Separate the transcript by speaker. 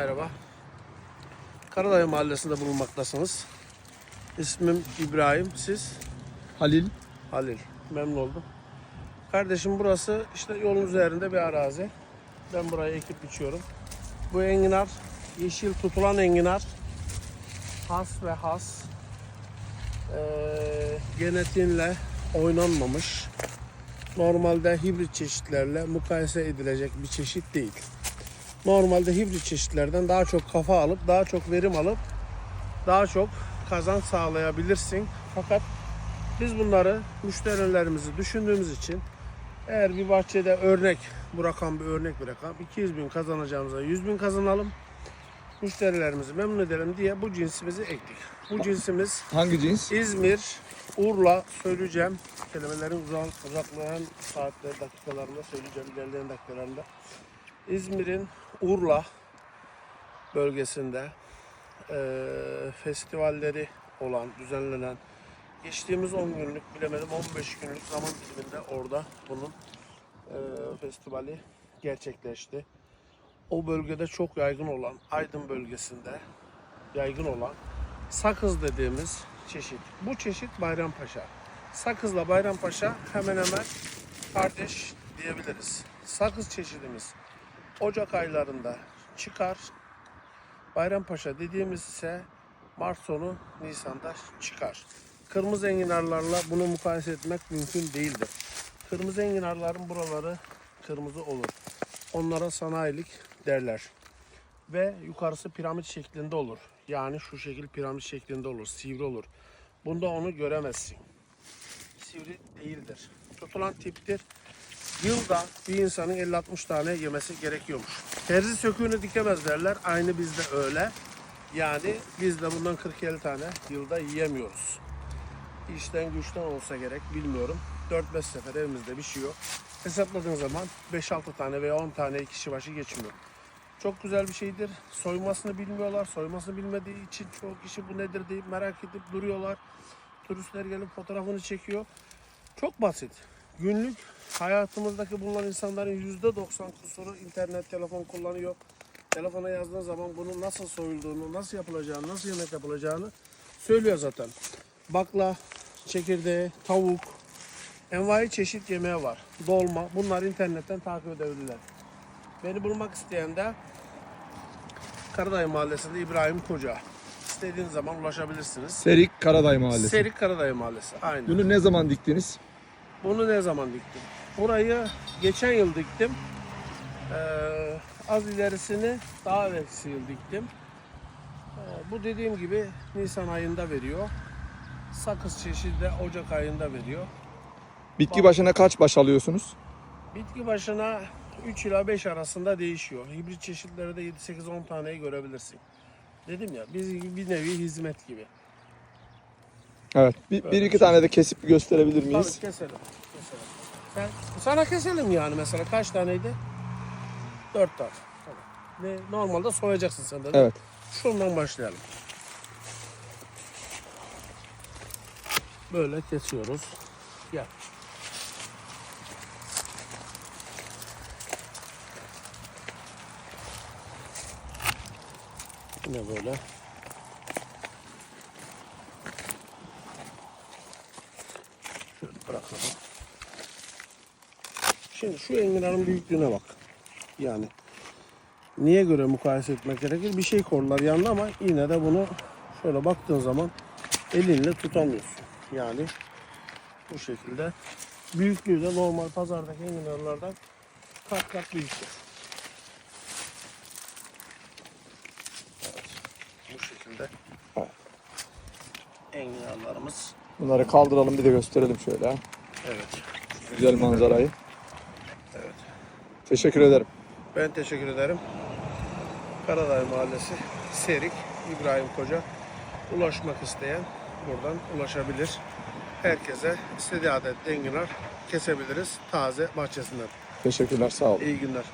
Speaker 1: Merhaba. Karadağ Mahallesi'nde bulunmaktasınız. İsmim İbrahim, siz?
Speaker 2: Halil.
Speaker 1: Halil. Memnun oldum. Kardeşim burası işte yolun üzerinde bir arazi. Ben buraya ekip biçiyorum. Bu enginar, yeşil tutulan enginar. Has ve has. Ee, genetiğinle oynanmamış. Normalde hibrit çeşitlerle mukayese edilecek bir çeşit değil. Normalde hibrit çeşitlerden daha çok kafa alıp, daha çok verim alıp, daha çok kazanç sağlayabilirsin. Fakat biz bunları müşterilerimizi düşündüğümüz için eğer bir bahçede örnek, bu rakam bir örnek bir rakam, 200 bin kazanacağımıza 100 bin kazanalım. Müşterilerimizi memnun edelim diye bu cinsimizi ektik. Bu cinsimiz
Speaker 2: Hangi cins?
Speaker 1: İzmir, Urla söyleyeceğim. Kelimelerin uzak, uzaklayan saatler, dakikalarında söyleyeceğim ilerleyen dakikalarında. İzmir'in Urla bölgesinde eee, festivalleri olan, düzenlenen geçtiğimiz 10 günlük bilemedim 15 günlük zaman diliminde orada bunun eee, festivali gerçekleşti. O bölgede çok yaygın olan Aydın bölgesinde yaygın olan sakız dediğimiz çeşit. Bu çeşit Bayrampaşa. Sakızla Bayrampaşa hemen hemen kardeş diyebiliriz. Sakız çeşidimiz Ocak aylarında çıkar. Bayrampaşa dediğimiz ise Mart sonu Nisan'da çıkar. Kırmızı enginarlarla bunu mukayese etmek mümkün değildir. Kırmızı enginarların buraları kırmızı olur. Onlara sanayilik derler ve yukarısı piramit şeklinde olur. Yani şu şekil piramit şeklinde olur, sivri olur. Bunda onu göremezsin. Sivri değildir. Tutulan tiptir. Yılda bir insanın 50-60 tane yemesi gerekiyormuş. Terzi söküğünü dikemez derler. Aynı bizde öyle. Yani biz de bundan 40-50 tane yılda yiyemiyoruz. İşten güçten olsa gerek bilmiyorum. 4-5 sefer evimizde bir şey yok. Hesapladığın zaman 5-6 tane veya 10 tane kişi başı geçmiyor. Çok güzel bir şeydir. Soymasını bilmiyorlar. Soymasını bilmediği için çoğu kişi bu nedir deyip merak edip duruyorlar. Turistler gelip fotoğrafını çekiyor. Çok basit. Günlük hayatımızdaki bulunan insanların %90 kusuru internet, telefon kullanıyor. Telefona yazdığın zaman bunun nasıl soyulduğunu, nasıl yapılacağını, nasıl yemek yapılacağını söylüyor zaten. Bakla, çekirdeği, tavuk, envai çeşit yemeği var. Dolma. Bunlar internetten takip edebilirler. Beni bulmak isteyen de Karadağ Mahallesi'nde İbrahim Koca. İstediğiniz zaman ulaşabilirsiniz.
Speaker 2: Serik Karaday Mahallesi.
Speaker 1: Serik Karadağ Mahallesi. Aynen.
Speaker 2: Bunu ne zaman diktiniz?
Speaker 1: Bunu ne zaman diktim? Burayı geçen yıl diktim. Ee, az ilerisini daha evvelsi yıl diktim. Ee, bu dediğim gibi Nisan ayında veriyor. Sakız çeşidi de Ocak ayında veriyor.
Speaker 2: Bitki başına kaç baş alıyorsunuz?
Speaker 1: Bitki başına 3 ila 5 arasında değişiyor. Hibrit çeşitleri de 7-8-10 taneyi görebilirsin. Dedim ya biz bir nevi hizmet gibi.
Speaker 2: Evet. Bir, bir iki tane de kesip gösterebilir
Speaker 1: Tabii
Speaker 2: miyiz?
Speaker 1: keselim. keselim. Sen, sana keselim yani mesela kaç taneydi? 4 tane. Tamam. Ne, normalde soyacaksın sen de. değil mi?
Speaker 2: Evet.
Speaker 1: Şundan başlayalım. Böyle kesiyoruz. Gel. Yine böyle. Bırakalım. Şimdi şu enginarın büyüklüğüne bak. Yani niye göre mukayese etmek gerekir? Bir şey koydular yanına ama yine de bunu şöyle baktığın zaman elinle tutamıyorsun. Yani bu şekilde büyüklüğü de normal pazardaki enginarlardan kat kat büyüktür. Evet, bu şekilde enginarlarımız.
Speaker 2: Bunları kaldıralım bir de gösterelim şöyle.
Speaker 1: Evet.
Speaker 2: Güzel manzarayı.
Speaker 1: Evet.
Speaker 2: Teşekkür ederim.
Speaker 1: Ben teşekkür ederim. Karaday Mahallesi, Serik, İbrahim Koca. Ulaşmak isteyen buradan ulaşabilir. Herkese istediği adet enginar kesebiliriz taze bahçesinden.
Speaker 2: Teşekkürler. Sağ olun.
Speaker 1: İyi günler.